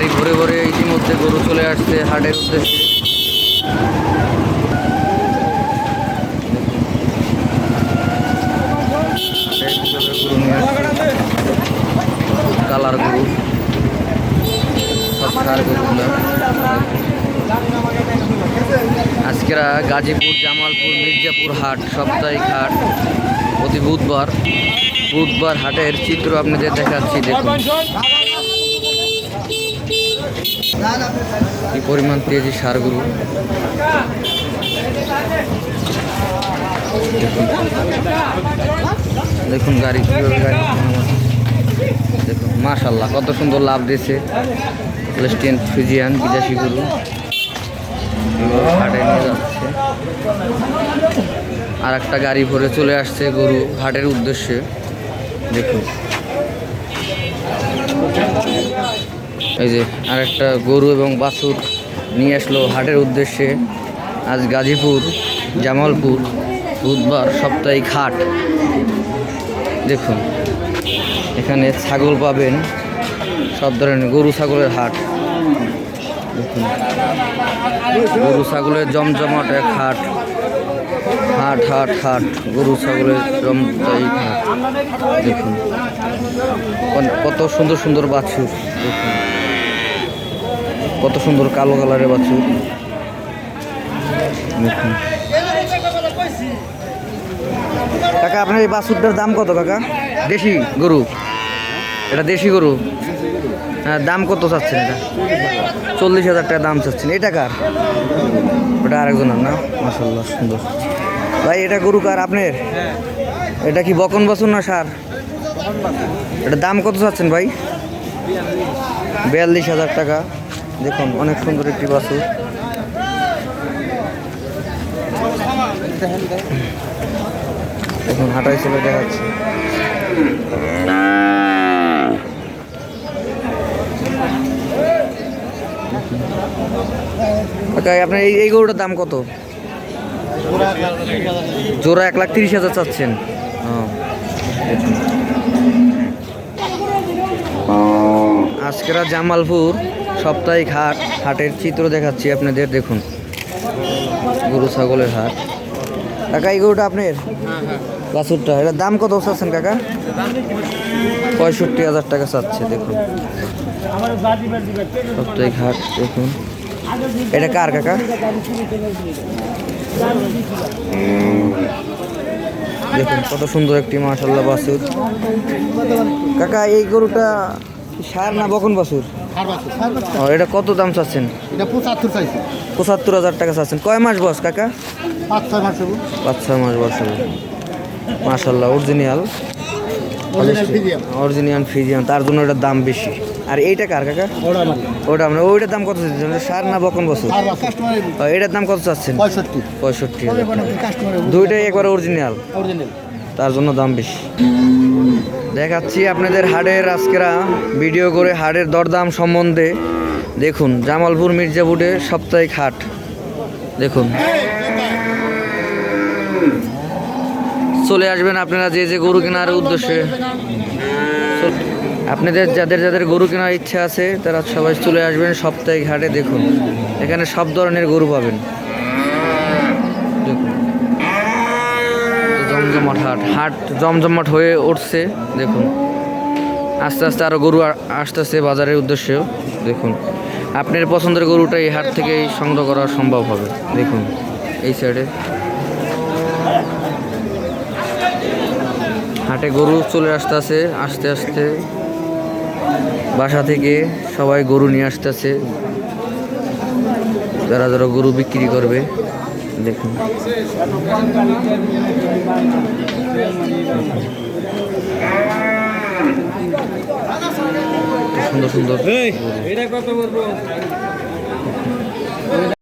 গাড়ি ভরে ভরে ইতিমধ্যে গরু চলে আসছে হাটের উদ্দেশ্যে। কালার গরু। আজকেরা গাজীপুর, জামালপুর, মির্জাপুর হাট, সাপ্তাহিক হাট। প্রতি বুধবার বুধবার হাটের চিত্র আপনাদের দেখাচ্ছি, দেখুন। কি পরিমাণ তেজি সারগুলো দেখুন। গাড়ি, কীভাবে গাড়ি দেখুন মাশাল্লাহ কত সুন্দর লাভ দিয়েছে প্লেস্টিয়ান ফিজিয়ান বিদেশি গরু। হাটে নিয়ে যাচ্ছে। আর একটা গাড়ি ভরে চলে আসছে গরু হাটের উদ্দেশ্যে। দেখুন। এই যে আরেকটা গরু এবং বাছুর নিয়ে আসলো হাটের উদ্দেশ্যে। আজ গাজীপুর, জামালপুর, বুধবার সাপ্তাহিক হাট। দেখুন, এখানে ছাগল পাবেন, সব ধরনের গরু ছাগলের হাট। দেখুন, গরু ছাগলের জমজমাট এক হাট। হাট হাট হাট, গরু ছাগলের জমজমাট হাট। দেখুন, কত সুন্দর সুন্দর বাছুর। দেখুন। কত সুন্দর কালো কালারের বাছুর দেখুন। কাকা আপনার এই বাছুরটার দাম কত কাকা? দেশি গরু। এটা দেশি গরু? হ্যাঁ দাম কত চাচ্ছেন এটা? চল্লিশ হাজার টাকা দাম চাচ্ছেন। এটা কার? ওটা আরেকজনের না? মাসাল্লাহ সুন্দর। ভাই এটা গরু কার আপনার? এটা কি বকন বাছুর না সার? এটা দাম কত চাচ্ছেন ভাই? বিয়াল্লিশ হাজার টাকা। দেখুন অনেক সুন্দর একটি বাছুর দেখুন হাঁটাই চলে দেখাচ্ছে। কাকা আপনার এই এই গরুটার দাম কত? জোড়া এক লাখ তিরিশ হাজার চাচ্ছেন। ও, আজকেরা জামালপুর। সাপ্তাহিক হাট হাটের চিত্র দেখাচ্ছি আপনাদের দেখুন। গরু ছাগলের হাট। কাকা এই গরুটা আপনার? বাছুরটা। এটার দাম কত চাচ্ছেন কাকা? পঁয়ষট্টি হাজার টাকা চাচ্ছে দেখুন। সাপ্তাহিক হাট দেখুন। এটা কার কাকা? দেখুন কত সুন্দর একটি মাশাল্লাহ বাছুর। কাকা এই গরুটা সার না বকন বাছুর? ও এটা কত দাম চাচ্ছেন? এটা পঁচাত্তর চাইছি। পঁচাত্তর হাজার টাকা চাচ্ছেন। কয় মাস বয়স কাকা? পাঁচ ছয় মাস পাঁচ ছয় মাস হবে। মাশাল্লাহ অরিজিনাল। Original Friesian. তার জন্য এটার দাম বেশি। আর এইটা কার কাকা? ওটা আমরা। ওইটার দাম কত চাচ্ছেন? সার না বকন বছর? আর এটার দাম কত চাচ্ছেন? পঁয়ষট্টি। পঁয়ষট্টি দুইটাই একবার অরিজিনাল। অরিজিনাল। তার জন্য দাম বেশি। দেখাচ্ছি আপনাদের হাটের আজকেরা ভিডিও করে হাটের দরদাম সম্বন্ধে। দেখুন, জামালপুর মির্জাপুরে সাপ্তাহিক হাট। দেখুন। চলে আসবেন আপনারা যে যে গরু কেনার উদ্দেশ্যে। আপনাদের যাদের যাদের গরু কেনার ইচ্ছা আছে, তারা সবাই চলে আসবেন সাপ্তাহিক হাটে। দেখুন, এখানে সব ধরনের গরু পাবেন দেখুন জমজমাট হাট জমজমাট হয়ে উঠছে, দেখুন। আস্তে আস্তে আরও গরু আসতেছে বাজারের উদ্দেশ্যেও দেখুন। আপনার পছন্দের গরুটা এই হাট থেকেই সংগ্রহ করা সম্ভব হবে, দেখুন, এই সাইডে হাটে গরু চলে আসতেছে, আস্তে আস্তে। বাসা থেকে সবাই গরু নিয়ে আসতেছে। যারা যারা গরু বিক্রি করবে। দেখুন। সুন্দর সুন্দর এটা কত বলব?